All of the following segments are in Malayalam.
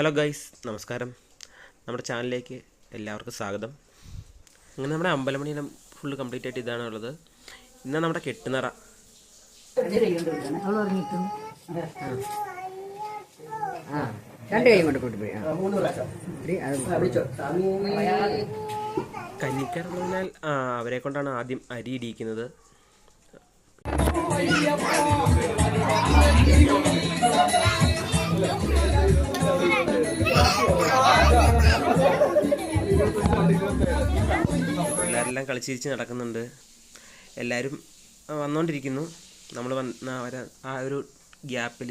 ഹലോ ഗൈസ് നമസ്കാരം. നമ്മുടെ ചാനലിലേക്ക് എല്ലാവർക്കും സ്വാഗതം. അങ്ങനെ നമ്മുടെ അമ്പലമണിയിലും ഫുൾ കംപ്ലീറ്റ് ആയിട്ട് ഇതാണ് ഉള്ളത്. ഇന്ന് നമ്മുടെ കെട്ടുനിറ. കന്നിക്കാർ എന്ന് പറഞ്ഞാൽ അവരെ കൊണ്ടാണ് ആദ്യം അരി ഇടിയിക്കുന്നത്. എല്ലാവരെല്ലാം കളിച്ചിരിച്ച് നടക്കുന്നുണ്ട്. എല്ലാവരും വന്നുകൊണ്ടിരിക്കുന്നു നമ്മൾ വന്ന ആ ഒരു ഗ്യാപ്പിൽ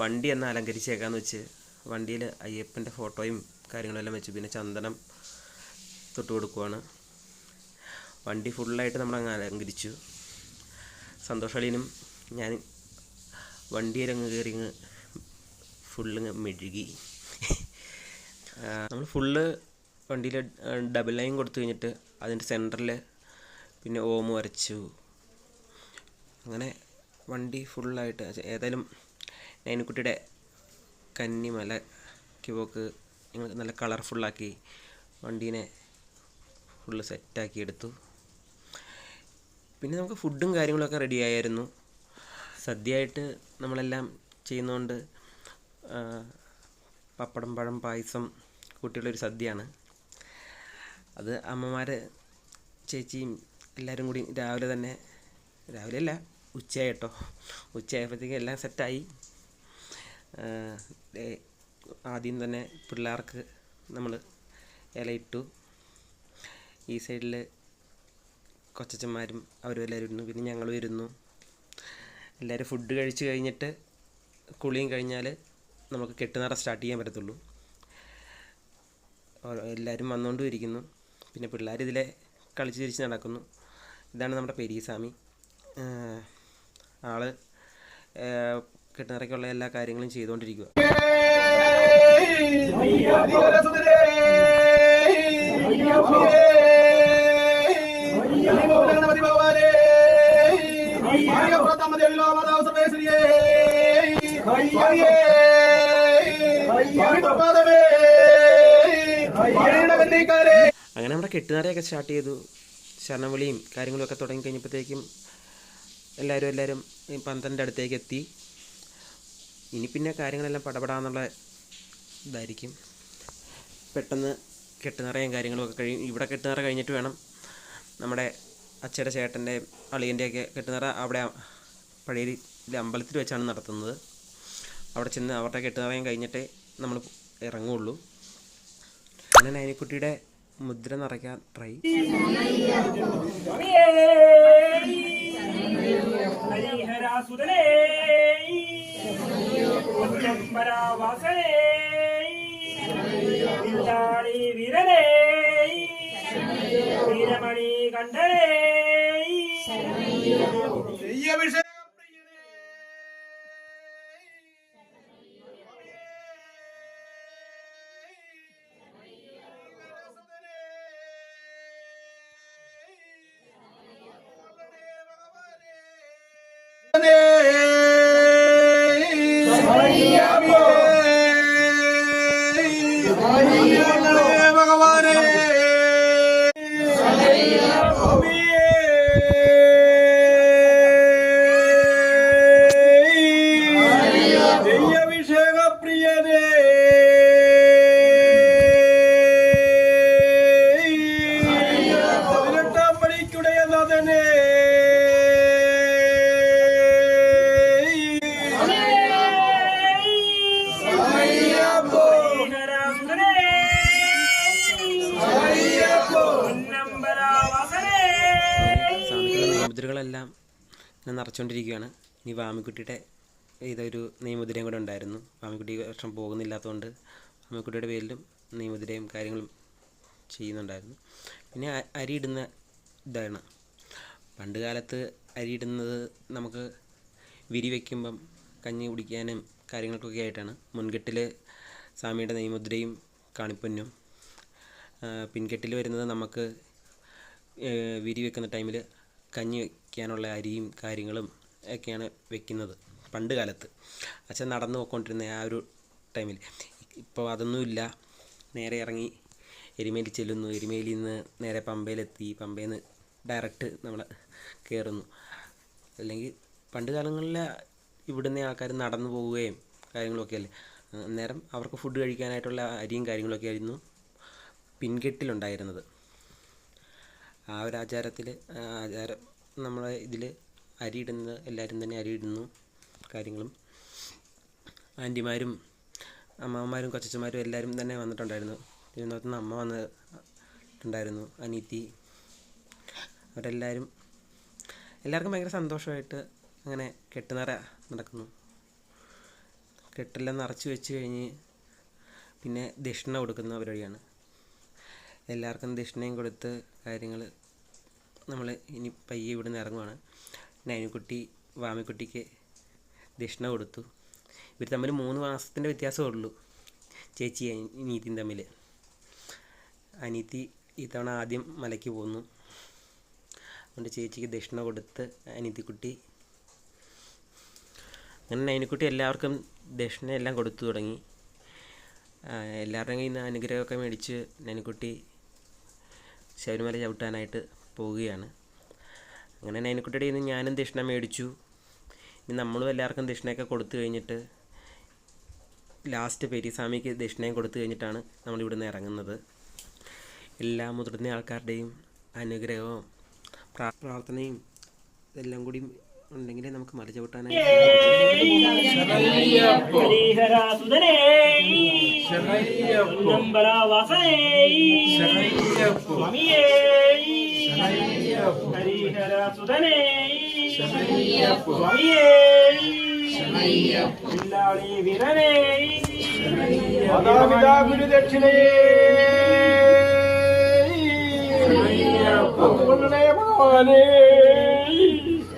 വണ്ടി എന്ന് അലങ്കരിച്ചേക്കാന്ന് വെച്ച് വണ്ടിയിൽ അയ്യപ്പന്റെ ഫോട്ടോയും കാര്യങ്ങളെല്ലാം വെച്ച് പിന്നെ ചന്ദനം തൊട്ട് കൊടുക്കുവാണ്. വണ്ടി ഫുള്ളായിട്ട് നമ്മൾ അങ്ങ് അലങ്കരിച്ചു സന്തോഷളിനും ഞാൻ വണ്ടിയിലങ്ങ് കയറി അങ്ങ് ഫുള്ള് മെഴുകി. നമ്മൾ ഫുള്ള് വണ്ടിയിൽ ഡബിൾ ലൈൻ കൊടുത്തു കഴിഞ്ഞിട്ട് അതിന്റെ സെന്ററിൽ പിന്നെ ഓമ് വരച്ചു. അങ്ങനെ വണ്ടി ഫുള്ളായിട്ട് ഏതായാലും നൈനുക്കുട്ടിയുടെ കന്നിമല കിവോക്ക് ഞങ്ങൾ നല്ല കളർഫുള്ളാക്കി വണ്ടീനെ ഫുള്ള് സെറ്റാക്കി എടുത്തു. പിന്നെ നമുക്ക് ഫുഡും കാര്യങ്ങളൊക്കെ റെഡി ആയിരുന്നു സദ്യയായിട്ട് നമ്മളെല്ലാം ചെയ്യുന്നതുകൊണ്ട് പപ്പടം പഴം പായസം കൂട്ടിയുള്ളൊരു സദ്യയാണ്. അത് അമ്മമാർ ചേച്ചിയും എല്ലാവരും കൂടി രാവിലെ തന്നെ രാവിലെ അല്ല ഉച്ചയായിട്ടോ. ഉച്ചയായപ്പോഴത്തേക്കും എല്ലാം സെറ്റായി. ആദ്യം തന്നെ പിള്ളേർക്ക് നമ്മൾ ഇലയിട്ടു. ഈ സൈഡിൽ കൊച്ചച്ചന്മാരും അവരും എല്ലാവരും ഇരുന്നു. പിന്നെ ഞങ്ങളും ഇരുന്നു. എല്ലാവരും ഫുഡ് കഴിച്ച് കഴിഞ്ഞിട്ട് കുളിയും കഴിഞ്ഞാൽ നമുക്ക് കെട്ടുനട സ്റ്റാർട്ട് ചെയ്യാൻ പറ്റത്തുള്ളൂ. എല്ലാവരും വന്നുകൊണ്ടും ഇരിക്കുന്നു. പിന്നെ പിള്ളേർ ഇതിലെ കളിച്ച് തിരിച്ച് നടക്കുന്നു. ഇതാണ് നമ്മുടെ പെരിയസ്വാമി ആൾ ആഹ് എല്ലാ കാര്യങ്ങളും ചെയ്തുകൊണ്ടിരിക്കുക നമ്മുടെ കെട്ടുനാരെയൊക്കെ സ്റ്റാർട്ട് ചെയ്തു. ശരണവിളിയും കാര്യങ്ങളൊക്കെ തുടങ്ങി കഴിഞ്ഞപ്പോഴത്തേക്കും എല്ലാവരും എല്ലാവരും പന്ത്രണ്ട് അടുത്തേക്ക് എത്തി. ഇനി പിന്നെ കാര്യങ്ങളെല്ലാം പടപെടാന്നുള്ള ഇതായിരിക്കും. പെട്ടെന്ന് കെട്ടുനിറയും കാര്യങ്ങളൊക്കെ കഴിയും. ഇവിടെ കെട്ടുനിറ കഴിഞ്ഞിട്ട് വേണം നമ്മുടെ അച്ഛയുടെ ചേട്ടന്റെ അളിയന്റെയൊക്കെ കെട്ടുനിറ അവിടെ പഴയ അമ്പലത്തിൽ വെച്ചാണ് നടത്തുന്നത്. അവിടെ ചെന്ന് അവരുടെ കെട്ടുനിറയും കഴിഞ്ഞിട്ടേ നമ്മൾ ഇറങ്ങുള്ളൂ അങ്ങനെ നൈനിക്കുട്ടിയുടെ മുദ്ര നിറയ്ക്കാൻ ട്രൈ വീരമണി Hallelujah. നെയ്മുദ്രകളെല്ലാം ഇങ്ങനെ നിറച്ചുകൊണ്ടിരിക്കുകയാണ് ഇനി വാമിക്കുട്ടിയുടെ ഇതൊരു നെയ്മുദ്രയും കൂടെ ഉണ്ടായിരുന്നു. വാമിക്കുട്ടി വർഷം പോകുന്നില്ലാത്തതുകൊണ്ട് വാമിക്കുട്ടിയുടെ പേരിലും നെയ്മുദ്രയും കാര്യങ്ങളും ചെയ്യുന്നുണ്ടായിരുന്നു. പിന്നെ അരിയിടുന്ന ഇതാണ്. പണ്ട് കാലത്ത് അരിയിടുന്നത് നമുക്ക് വിരി വയ്ക്കുമ്പം കഞ്ഞി കുടിക്കാനും കാര്യങ്ങൾക്കൊക്കെ ആയിട്ടാണ്. മുൻകെട്ടിൽ സ്വാമിയുടെ നെയ്മുദ്രയും കാണിപ്പൊന്നും. പിൻകെട്ടിൽ വരുന്നത് നമുക്ക് വിരി വെക്കുന്ന ടൈമിൽ കഞ്ഞി വയ്ക്കാനുള്ള അരിയും കാര്യങ്ങളും ഒക്കെയാണ് വെക്കുന്നത് പണ്ട് കാലത്ത്. അച്ഛൻ നടന്നു പോയിക്കൊണ്ടിരുന്ന ആ ഒരു ടൈമിൽ ഇപ്പോൾ അതൊന്നുമില്ല. നേരെ ഇറങ്ങി എരുമേലി ചെല്ലുന്നു. എരുമേലിയിൽ നിന്ന് നേരെ പമ്പയിലെത്തി. പമ്പയിൽ നിന്ന് ഡയറക്റ്റ് നമ്മൾ കയറുന്നു അല്ലെങ്കിൽ പണ്ട് കാലങ്ങളിൽ ഇവിടുന്ന് ആൾക്കാർ നടന്നു പോവുകയും കാര്യങ്ങളൊക്കെ അല്ലേ? അന്നേരം അവർക്ക് ഫുഡ് കഴിക്കാനായിട്ടുള്ള അരിയും കാര്യങ്ങളൊക്കെ ആയിരുന്നു പിൻകെട്ടിലുണ്ടായിരുന്നത്. ആ ഒരു ആചാരത്തിൽ ആചാരം നമ്മളെ ഇതിൽ അരി ഇടുന്നത് എല്ലാവരും തന്നെ അരി ഇടുന്നു കാര്യങ്ങളും. ആന്റിമാരും അമ്മാവന്മാരും കൊച്ചച്ചന്മാരും എല്ലാവരും തന്നെ വന്നിട്ടുണ്ടായിരുന്നു. തിരുവനന്തപുരത്ത് നിന്ന് അമ്മ വന്നിട്ടുണ്ടായിരുന്നു അനീത്തി. അവരെല്ലാവരും എല്ലാവർക്കും ഭയങ്കര സന്തോഷമായിട്ട് അങ്ങനെ കെട്ടുനിറ നടക്കുന്നു. കെട്ടെല്ലാം നിറച്ച് വെച്ച് കഴിഞ്ഞ് പിന്നെ ദക്ഷിണ കൊടുക്കുന്ന പരിപാടിയാണ്. എല്ലാവർക്കും ദക്ഷിണയും കൊടുത്ത് കാര്യങ്ങൾ നമ്മൾ ഇനി പയ്യെ ഇവിടെ നിന്ന് ഇറങ്ങുവാണ്. നൈനുക്കുട്ടി വാമിക്കുട്ടിക്ക് ദക്ഷിണ കൊടുത്തു. ഇവർ തമ്മിൽ മൂന്ന് മാസത്തിന്റെ വ്യത്യാസമേ ഉള്ളൂ. ചേച്ചി അനീതിയും തമ്മിൽ. അനീതി ഇത്തവണ ആദ്യം മലയ്ക്ക് പോന്നു. അതുകൊണ്ട് ചേച്ചിക്ക് ദക്ഷിണ കൊടുത്ത് അനീതിക്കുട്ടി. അങ്ങനെ നൈനുക്കുട്ടി എല്ലാവർക്കും ദക്ഷിണ എല്ലാം കൊടുത്തു തുടങ്ങി. എല്ലാവരുടെയും കയ്യിൽ നിന്ന് അനുഗ്രഹമൊക്കെ മേടിച്ച് നൈനുക്കുട്ടി ശബരിമല ചവിട്ടാനായിട്ട് പോവുകയാണ്. അങ്ങനെ നൈനക്കുട്ടിയുടെ നിന്ന് ഞാനും ദക്ഷിണ മേടിച്ചു. ഇനി നമ്മളും എല്ലാവർക്കും ദക്ഷിണയൊക്കെ കൊടുത്തു കഴിഞ്ഞിട്ട് ലാസ്റ്റ് പെരിസ്വാമിക്ക് ദക്ഷിണയും കൊടുത്തു കഴിഞ്ഞിട്ടാണ് നമ്മൾ ഇവിടുന്ന് ഇറങ്ങുന്നത്. എല്ലാ മുതിർന്ന ആൾക്കാരുടെയും അനുഗ്രഹവും പ്രാ- പ്രാർത്ഥനയും എല്ലാം കൂടി ഉണ്ടെങ്കിലേ നമുക്ക് മല ഭഗവാനേ. ഹരിഹരസുതനന്ദയപ്പ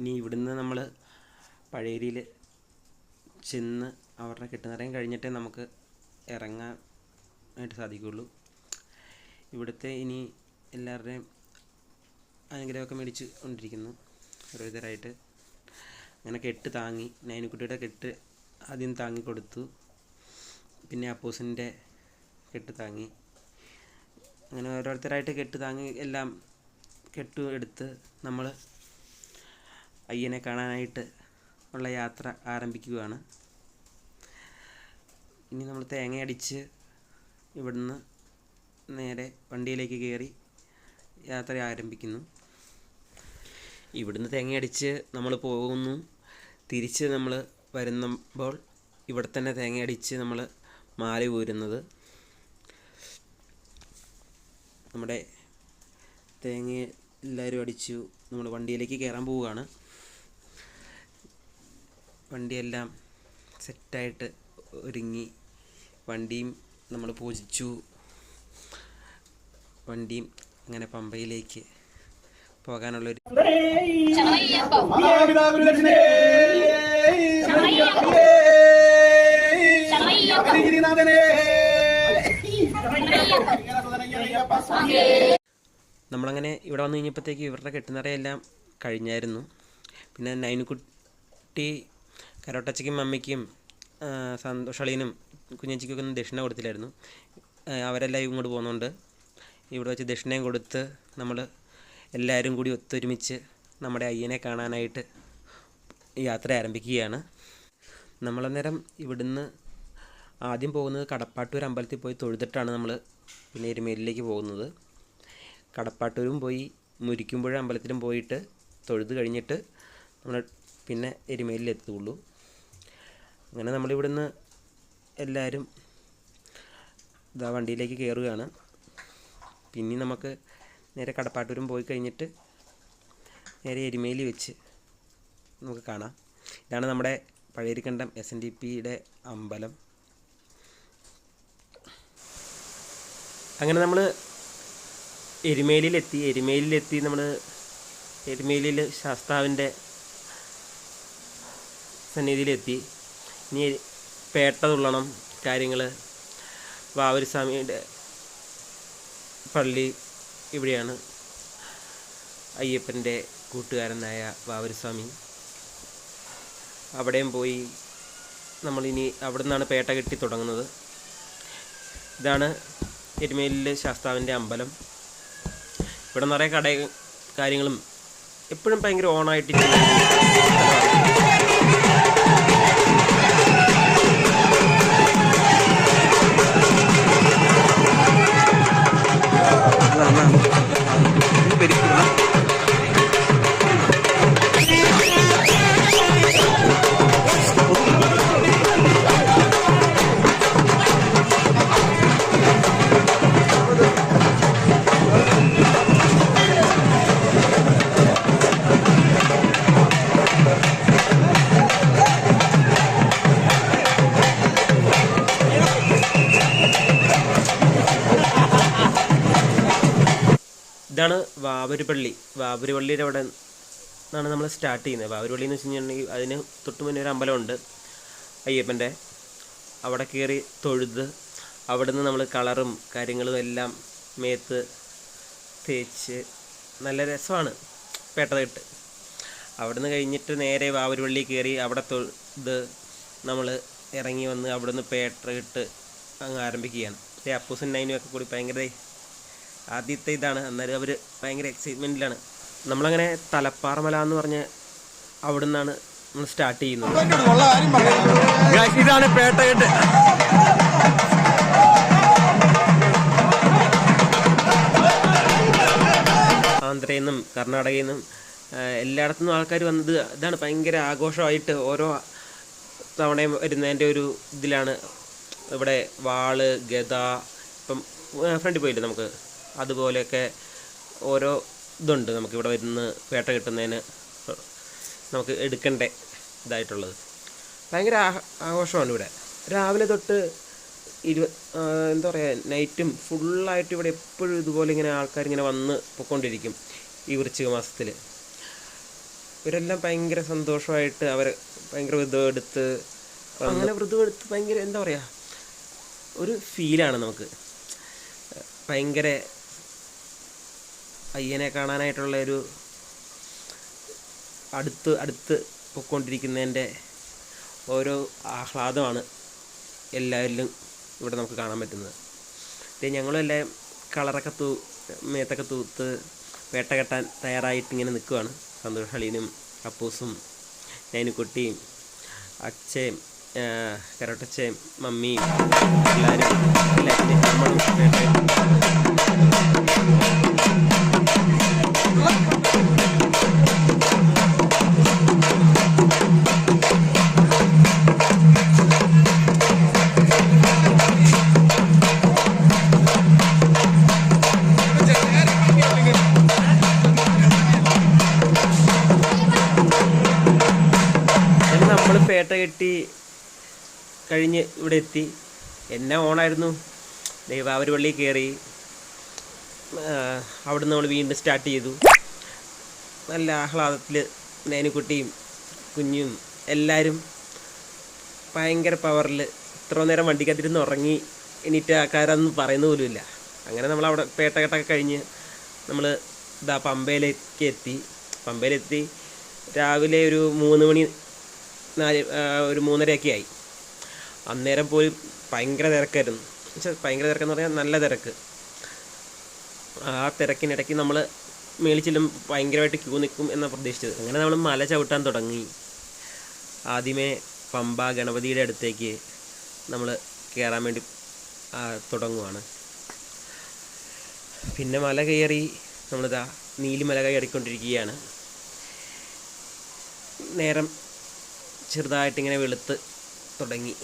ഇനി ഇവിടുന്ന് നമ്മൾ പഴയരിയിൽ ചെന്ന് അവരുടെ കെട്ടുനിറയും കഴിഞ്ഞിട്ടേ നമുക്ക് ഇറങ്ങാൻ ആയിട്ട് സാധിക്കുകയുള്ളൂ. ഇവിടുത്തെ ഇനി എല്ലാവരുടെയും അനുഗ്രഹമൊക്കെ മേടിച്ച് കൊണ്ടിരിക്കുന്നു. ഓരോരുത്തരായിട്ട് അങ്ങനെ കെട്ട് താങ്ങി നൈനുക്കുട്ടിയുടെ കെട്ട് ആദ്യം താങ്ങി കൊടുത്തു. പിന്നെ അപ്പൂസിന്റെ കെട്ട് താങ്ങി. അങ്ങനെ ഓരോരുത്തരായിട്ട് കെട്ട് താങ്ങി എല്ലാം കെട്ട് എടുത്ത് നമ്മൾ അയ്യനെ കാണാനായിട്ട് ഉള്ള യാത്ര ആരംഭിക്കുകയാണ്. ഇനി നമ്മൾ തേങ്ങയടിച്ച് ഇവിടുന്ന് നേരെ വണ്ടിയിലേക്ക് കയറി യാത്ര ആരംഭിക്കുന്നു. ഇവിടുന്ന് തേങ്ങയടിച്ച് നമ്മൾ പോകുന്നു. തിരിച്ച് നമ്മൾ വരുമ്പോൾ ഇവിടെ തന്നെ തേങ്ങയടിച്ച് നമ്മൾ മാല ഊരുന്നത്. നമ്മുടെ തേങ്ങ എല്ലാവരും അടിച്ചു. നമ്മൾ വണ്ടിയിലേക്ക് കയറാൻ പോവുകയാണ്. വണ്ടിയെല്ലാം സെറ്റായിട്ട് ഒരുങ്ങി വണ്ടിയും നമ്മൾ പൂജിച്ചു. വണ്ടിയും അങ്ങനെ പമ്പയിലേക്ക് പോകാനുള്ളൊരു ഒരു നമ്മളങ്ങനെ ഇവിടെ വന്നു കഴിഞ്ഞപ്പോഴത്തേക്ക് ഇവരുടെ കെട്ടുനിറയെല്ലാം കഴിഞ്ഞായിരുന്നു. പിന്നെ നൈനുക്കുട്ടി കരോട്ടച്ചയ്ക്കും മമ്മിക്കും സന്തോഷളീനും കുഞ്ഞച്ചിക്കൊക്കെ ഒന്നും ദക്ഷിണ കൊടുത്തില്ലായിരുന്നു. അവരെല്ലാം ഇങ്ങോട്ട് പോകുന്നുണ്ട് ഇവിടെ വെച്ച് ദക്ഷിണയും കൊടുത്ത് നമ്മൾ എല്ലാവരും കൂടി ഒത്തൊരുമിച്ച് നമ്മുടെ അയ്യനെ കാണാനായിട്ട് യാത്ര ആരംഭിക്കുകയാണ്. നമ്മളന്നേരം ഇവിടുന്ന് ആദ്യം പോകുന്നത് കടപ്പാട്ടൂർ അമ്പലത്തിൽ പോയി തൊഴുതിട്ടാണ് നമ്മൾ പിന്നെ എരുമേലിലേക്ക് പോകുന്നത്. കടപ്പാട്ടൂരും പോയി മുരിക്കുമ്പുഴ അമ്പലത്തിലും പോയിട്ട് തൊഴുത് കഴിഞ്ഞിട്ട് നമ്മൾ പിന്നെ എരുമേലിലെത്തുള്ളൂ. അങ്ങനെ നമ്മളിവിടുന്ന് എല്ലാവരും ഇതാ വണ്ടിയിലേക്ക് കയറുകയാണ് പിന്നെ നമുക്ക് നേരെ കടപ്പാട്ടൂരും പോയി കഴിഞ്ഞിട്ട് നേരെ എരുമേലി വെച്ച് നമുക്ക് കാണാം. ഇതാണ് നമ്മുടെ പഴയരിക്കണ്ടം എസ് എൻ ഡി പിയുടെ അമ്പലം. അങ്ങനെ നമ്മൾ എരുമേലിയിലെത്തി. എരുമേലിയിലെത്തി നമ്മൾ എരുമേലിയിൽ ശാസ്താവിന്റെ സന്നിധിയിലെത്തി. ഇനി പേട്ട തുള്ളണം കാര്യങ്ങൾ വാവരി സ്വാമിയുടെ പള്ളി ഇവിടെയാണ് അയ്യപ്പന്റെ കൂട്ടുകാരനായ വാവരിസ്വാമി. അവിടെയും പോയി നമ്മളിനി അവിടെ നിന്നാണ് പേട്ട കെട്ടി തുടങ്ങുന്നത്. ഇതാണ് എരുമേലിലെ ശാസ്താവിന്റെ അമ്പലം. ഇവിടെ നിറയെ കട കാര്യങ്ങളും എപ്പോഴും ഭയങ്കര ഓണായിട്ട് വാവരുപള്ളി. വാവരുപള്ളിയുടെ അവിടെ നിന്നാണ് നമ്മൾ സ്റ്റാർട്ട് ചെയ്യുന്നത്. വാവരുപള്ളി എന്ന് വെച്ച് കഴിഞ്ഞിട്ടുണ്ടെങ്കിൽ അതിന് തൊട്ട് മുന്നേ ഒരു അമ്പലമുണ്ട് അയ്യപ്പന്റെ. അവിടെ കയറി തൊഴുത് അവിടെ നിന്ന് നമ്മൾ കളറും കാര്യങ്ങളും എല്ലാം മേത്ത് തേച്ച് നല്ല രസമാണ്. പേട്ടതിട്ട് അവിടുന്ന് കഴിഞ്ഞിട്ട് നേരെ വാവരുപള്ളി കയറി അവിടെ തൊഴുത് നമ്മൾ ഇറങ്ങി വന്ന് അവിടുന്ന് പേട്ട ഇട്ട് അങ്ങ് ആരംഭിക്കുകയാണ്. ദേ അപ്പൂസും നൈനും ഒക്കെ കൂടി ഭയങ്കര ആദ്യത്തെ ഇതാണ്. അന്നേരം അവർ ഭയങ്കര എക്സൈറ്റ്മെന്റിലാണ് നമ്മളങ്ങനെ തലപ്പാറമല എന്ന് പറഞ്ഞ് അവിടെ നിന്നാണ് നമ്മൾ സ്റ്റാർട്ട് ചെയ്യുന്നത് ഇതാണ് പേട്ടകെട്ട് ആന്ധ്രയിൽ നിന്നും കർണാടകയിൽ നിന്നും എല്ലായിടത്തു നിന്നും ആൾക്കാർ വന്നത് ഇതാണ് ഭയങ്കര ആഘോഷമായിട്ട് ഓരോ തവണയും വരുന്നതിന്റെ ഒരു ഇതിലാണ്. ഇവിടെ വാൾ ഗത ഇപ്പം ഫ്രണ്ടിൽ പോയില്ലേ നമുക്ക്? അതുപോലെയൊക്കെ ഓരോ ഇതുണ്ട്. നമുക്കിവിടെ വരുന്ന വേട്ട കിട്ടുന്നതിന് നമുക്ക് എടുക്കേണ്ട ഇതായിട്ടുള്ളത്. ഭയങ്കര ആഘോഷമാണ് ഇവിടെ. രാവിലെ തൊട്ട് ഇരുപ ആ, എന്താ പറയുക നൈറ്റും ഫുള്ളായിട്ട് ഇവിടെ എപ്പോഴും ഇതുപോലെ ഇങ്ങനെ ആൾക്കാർ ഇങ്ങനെ വന്ന് പൊയ്ക്കൊണ്ടിരിക്കും ഈ വൃശ്ചിക മാസത്തിൽ ഇവരെല്ലാം ഭയങ്കര സന്തോഷമായിട്ട് അവർ ഭയങ്കര വ്രതം എടുത്ത് അങ്ങനെ വ്രതം എടുത്ത് ഭയങ്കര എന്താ പറയുക ഒരു ഫീലാണ് നമുക്ക്. ഭയങ്കര അയ്യനെ കാണാനായിട്ടുള്ള ഒരു അടുത്ത് അടുത്ത് പൊയ്ക്കൊണ്ടിരിക്കുന്നതിന്റെ ഓരോ ആഹ്ലാദമാണ് എല്ലാവരിലും ഇവിടെ നമുക്ക് കാണാൻ പറ്റുന്നത്. ഇത് ഞങ്ങളെല്ലാം കളറൊക്കെ തൂ മേത്തൊക്കെ തൂത്ത് വേട്ട കെട്ടാൻ തയ്യാറായിട്ട് ഇങ്ങനെ നിൽക്കുവാണ്. സന്തോഷ് അളീനും അപ്പൂസും നൈനുക്കുട്ടിയും അച്ഛയും കരോട്ടച്ചയും മമ്മിയും എല്ലാവരും എല്ലാവരും കഴിഞ്ഞ് ഇവിടെ എത്തി. എന്നെ ഓണായിരുന്നു? ദൈവാവരി പള്ളി കയറി അവിടെ നമ്മൾ വീണ്ടും സ്റ്റാർട്ട് ചെയ്തു. നല്ല ആഹ്ലാദത്തിൽ നേനുക്കുട്ടിയും കുഞ്ഞും എല്ലാവരും ഭയങ്കര പവറിൽ ഇത്ര നേരം വണ്ടിക്കകത്തിരുന്ന് ഉറങ്ങി എണീറ്റ ആൾക്കാരൊന്നും പറയുന്ന പോലുമില്ല അങ്ങനെ നമ്മൾ അവിടെ പേട്ടകെട്ടൊക്കെ കഴിഞ്ഞ് നമ്മൾ ഇതാ പമ്പയിലേക്ക് എത്തി. പമ്പയിലെത്തി. രാവിലെ ഒരു മൂന്ന് മണി നാല് ഒരു മൂന്നരയൊക്കെ ആയി. അന്നേരം പോലും ഭയങ്കര തിരക്കായിരുന്നു. എന്നുവെച്ചാൽ ഭയങ്കര തിരക്കെന്ന് പറഞ്ഞാൽ നല്ല തിരക്ക്. ആ തിരക്കിനിടയ്ക്ക് നമ്മൾ മേളിൽ ചെല്ലും ഭയങ്കരമായിട്ട് ക്യൂ നിൽക്കും എന്നാണ് പ്രതീക്ഷിച്ചത്. അങ്ങനെ നമ്മൾ മല ചവിട്ടാൻ തുടങ്ങി. ആദ്യമേ പമ്പ ഗണപതിയുടെ അടുത്തേക്ക് നമ്മൾ കയറാൻ വേണ്ടി തുടങ്ങുവാണ്. പിന്നെ മല കയറി നമ്മളിതാ നീലിമല കയറിക്കൊണ്ടിരിക്കുകയാണ് നേരം ചെറുതായിട്ടിങ്ങനെ വെളുത്ത് തുടങ്ങി.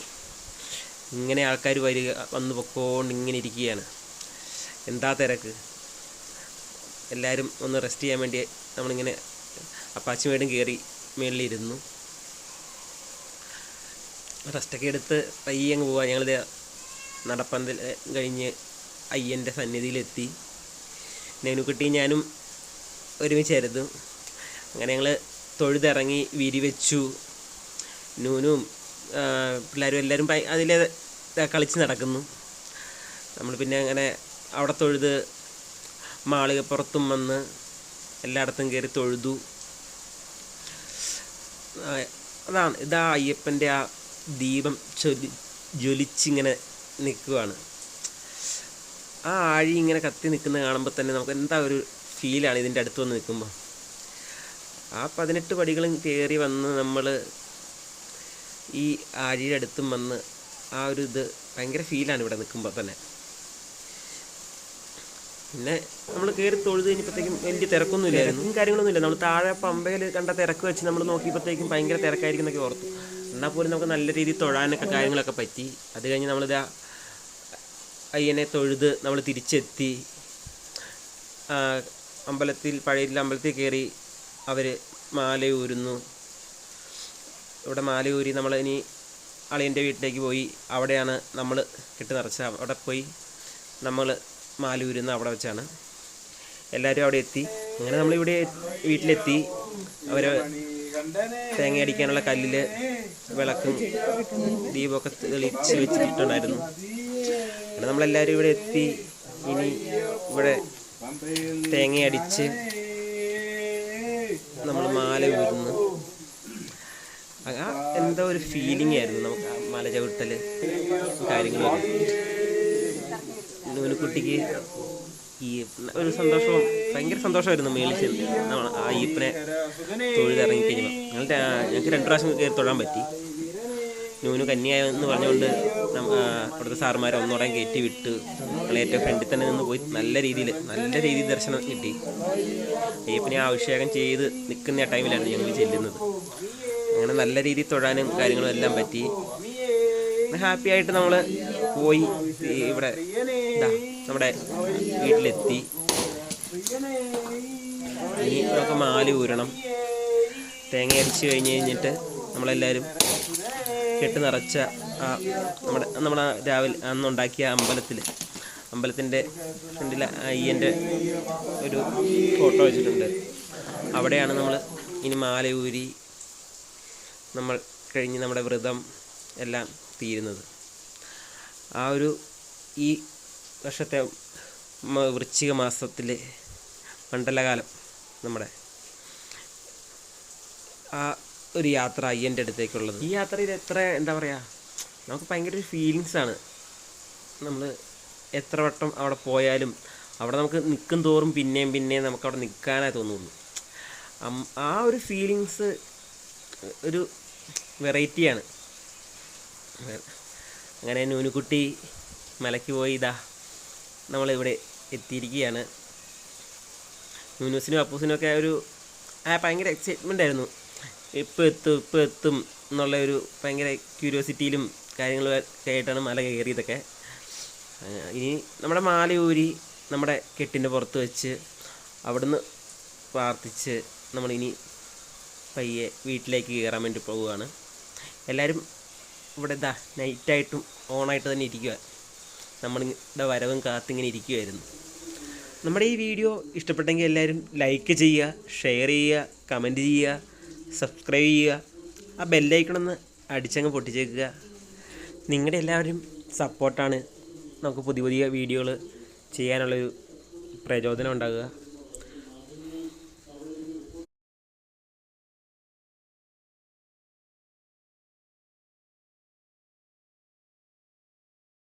ഇങ്ങനെ ആൾക്കാർ വരിക വന്ന് പൊക്കോണ്ട് ഇങ്ങനെ ഇരിക്കുകയാണ് എന്താ തിരക്ക്? എല്ലാവരും ഒന്ന് റെസ്റ്റ് ചെയ്യാൻ വേണ്ടി നമ്മളിങ്ങനെ അപ്പാച്ചി മേടും കയറി മേളിലിരുന്നു. റെസ്റ്റൊക്കെ എടുത്ത് പയ്യെ അങ്ങ് പോവാ. ഞങ്ങളിത് നടപ്പന്തൽ കഴിഞ്ഞ് അയ്യന്റെ സന്നിധിയിലെത്തി. നെനുക്കുട്ടി ഞാനും ഒരുമിച്ചായിരുന്നു. അങ്ങനെ ഞങ്ങൾ തൊഴുതിറങ്ങി വിരിവെച്ചു നൂനും പിള്ളേരും എല്ലാവരും അതിൽ കളിച്ച് നടക്കുന്നു. നമ്മൾ പിന്നെ അങ്ങനെ അവിടെ തൊഴുത് മാളികപ്പുറത്തും വന്ന് എല്ലായിടത്തും കയറി തൊഴുതു. അതാണ്. ഇതാ അയ്യപ്പന്റെ ആ ദീപം ചൊലി ജ്വലിച്ചിങ്ങനെ നിൽക്കുവാണ്. ആ ആഴി ഇങ്ങനെ കത്തി നിൽക്കുന്നത് കാണുമ്പോൾ തന്നെ നമുക്ക് എന്താ ഒരു ഫീലാണ് ഇതിന്റെ അടുത്ത് വന്ന് നിൽക്കുമ്പോൾ ആ പതിനെട്ട് പടികളും കയറി വന്ന് നമ്മൾ ഈ ആഴിയുടെ അടുത്തും വന്ന് ആ ഒരു ഇത് ഭയങ്കര ഫീലാണ് ഇവിടെ നിൽക്കുമ്പോൾ തന്നെ. പിന്നെ നമ്മൾ കയറി തൊഴുത് കഴിഞ്ഞപ്പോഴത്തേക്കും വലിയ തിരക്കൊന്നുമില്ലായിരുന്നു കാര്യങ്ങളൊന്നുമില്ല നമ്മൾ താഴെ പമ്പയിൽ കണ്ട തിരക്ക് വെച്ച് നമ്മൾ നോക്കിയപ്പോഴത്തേക്കും ഭയങ്കര തിരക്കായിരിക്കും എന്നൊക്കെ ഓർത്തു. എന്നാൽ പോലും നമുക്ക് നല്ല രീതിയിൽ തൊഴാനൊക്കെ കാര്യങ്ങളൊക്കെ പറ്റി. അത് കഴിഞ്ഞ് നമ്മളിതാ അയ്യനെ തൊഴുത് നമ്മൾ തിരിച്ചെത്തി. അമ്പലത്തിൽ പഴയ അമ്പലത്തിൽ കയറി അവർ മാലയൂരുന്നു. ഇവിടെ മാലയൂരി നമ്മൾ ഇനി അളിയന്റെ വീട്ടിലേക്ക് പോയി. അവിടെയാണ് നമ്മൾ കെട്ട് നിറച്ച അവിടെ പോയി നമ്മൾ മാലൂരുന്ന അവിടെ വെച്ചാണ്. എല്ലാവരും അവിടെ എത്തി. അങ്ങനെ നമ്മളിവിടെ വീട്ടിലെത്തി. അവർ തേങ്ങ അടിക്കാനുള്ള കല്ലിൽ വിളക്കും ദീപമൊക്കെ തെളിച്ച് വെച്ചിട്ടുണ്ടായിരുന്നു. അങ്ങനെ നമ്മളെല്ലാവരും ഇവിടെ എത്തി. ഇനി ഇവിടെ തേങ്ങ അടിച്ച് നമ്മൾ മാല ഊരുന്നു ആ എന്തോ ഒരു ഫീലിംഗ് ആയിരുന്നു നമുക്ക് മല ചവിട്ടൽ കാര്യങ്ങളൊക്കെ. നൂനുക്കുട്ടിക്ക് ഈ ഒരു സന്തോഷവും ഭയങ്കര സന്തോഷമായിരുന്നു മേളിൽ നമ്മൾ ആ ഈപ്പിനെ തൊഴിലിറങ്ങി കഴിഞ്ഞപ്പോൾ ഞങ്ങൾ ഞങ്ങൾക്ക് രണ്ട് പ്രാവശ്യം കയറി തൊഴാൻ പറ്റി. നൂനു കന്യായെന്ന് പറഞ്ഞുകൊണ്ട് അവിടുത്തെ സാറുമാരെ ഒന്നോടെ കയറ്റി വിട്ട് ഏറ്റവും ഫ്രണ്ടിൽ തന്നെ നിന്ന് പോയി. നല്ല രീതിയിൽ നല്ല രീതിയിൽ ദർശനം കിട്ടി. അയ്യപ്പനെ അഭിഷേകം ചെയ്ത് നിൽക്കുന്ന ആ ടൈമിലാണ് ഞങ്ങൾ ചെല്ലുന്നത്. അങ്ങനെ നല്ല രീതിയിൽ തൊഴാനും കാര്യങ്ങളും എല്ലാം പറ്റി. ഹാപ്പി ആയിട്ട് നമ്മൾ പോയി ഇവിടെ നമ്മുടെ വീട്ടിലെത്തി. ഇനി നമുക്ക് മാല ഊരണം. തേങ്ങ അടിച്ച് കഴിഞ്ഞ് കഴിഞ്ഞിട്ട് നമ്മളെല്ലാവരും കെട്ട് നിറച്ച ആ നമ്മുടെ നമ്മുടെ രാവിലെ അന്നുണ്ടാക്കിയ അമ്പലത്തിൽ അമ്പലത്തിന്റെ ഫ്രണ്ടിൽ അയ്യന്റെ ഒരു ഫോട്ടോ വെച്ചിട്ടുണ്ട്. അവിടെയാണ് നമ്മൾ ഇനി മാല ഊരി നമ്മൾ കഴിഞ്ഞ് നമ്മുടെ വ്രതം എല്ലാം തീരുന്നത്. ആ ഒരു ഈ വർഷത്തെ വൃശ്ചിക മാസത്തിലെ മണ്ഡലകാലം നമ്മുടെ ആ ഒരു യാത്ര അയ്യന്റെ അടുത്തേക്കുള്ളത്. ഈ യാത്രയിൽ എത്ര എന്താ പറയുക നമുക്ക് ഭയങ്കര ഒരു ഫീലിങ്സ് ആണ്. നമ്മൾ എത്ര വട്ടം അവിടെ പോയാലും അവിടെ നമുക്ക് നിൽക്കും തോറും പിന്നെയും പിന്നെയും നമുക്ക് അവിടെ നിൽക്കാനായി തോന്നുള്ളൂ ആ ഒരു ഫീലിങ്സ് ഒരു വെറൈറ്റിയാണ്. അങ്ങനെ നൂനുകുട്ടി മലയ്ക്ക് പോയി ഇതാ നമ്മളിവിടെ എത്തിയിരിക്കുകയാണ്. നൂനൂസിനും അപ്പൂസിനും ഒക്കെ ഒരു ആ ഭയങ്കര എക്സൈറ്റ്മെന്റ് ആയിരുന്നു. ഇപ്പോൾ എത്തും ഇപ്പോൾ എത്തും എന്നുള്ള ഒരു ഭയങ്കര ക്യൂരിയോസിറ്റിയിലും കാര്യങ്ങളും ഒക്കെ ആയിട്ടാണ് മല കയറിയതൊക്കെ. ഇനി നമ്മുടെ മാല ഊരി നമ്മുടെ കെട്ടിന്റെ പുറത്ത് വെച്ച് അവിടുന്ന് പ്രാർത്ഥിച്ച് നമ്മളിനി പയ്യെ വീട്ടിലേക്ക് കയറാൻ വേണ്ടി പോവുകയാണ്. എല്ലാവരും ഇവിടെ ഇതാ നൈറ്റായിട്ടും ഓണായിട്ട് തന്നെ ഇരിക്കുക നമ്മളിവിടെ വരവും കാത്തിങ്ങനെ ഇരിക്കുമായിരുന്നു നമ്മുടെ ഈ വീഡിയോ ഇഷ്ടപ്പെട്ടെങ്കിൽ എല്ലാവരും ലൈക്ക് ചെയ്യുക ഷെയർ ചെയ്യുക കമന്റ് ചെയ്യുക സബ്സ്ക്രൈബ് ചെയ്യുക. ആ ബെല്ലൈക്കണമെന്ന് അടിച്ചങ്ങ് പൊട്ടിച്ചേക്കുക. നിങ്ങളുടെ എല്ലാവരും സപ്പോർട്ടാണ് നമുക്ക് പുതിയ പുതിയ വീഡിയോകൾ ചെയ്യാനുള്ളൊരു പ്രചോദനം ഉണ്ടാകുക.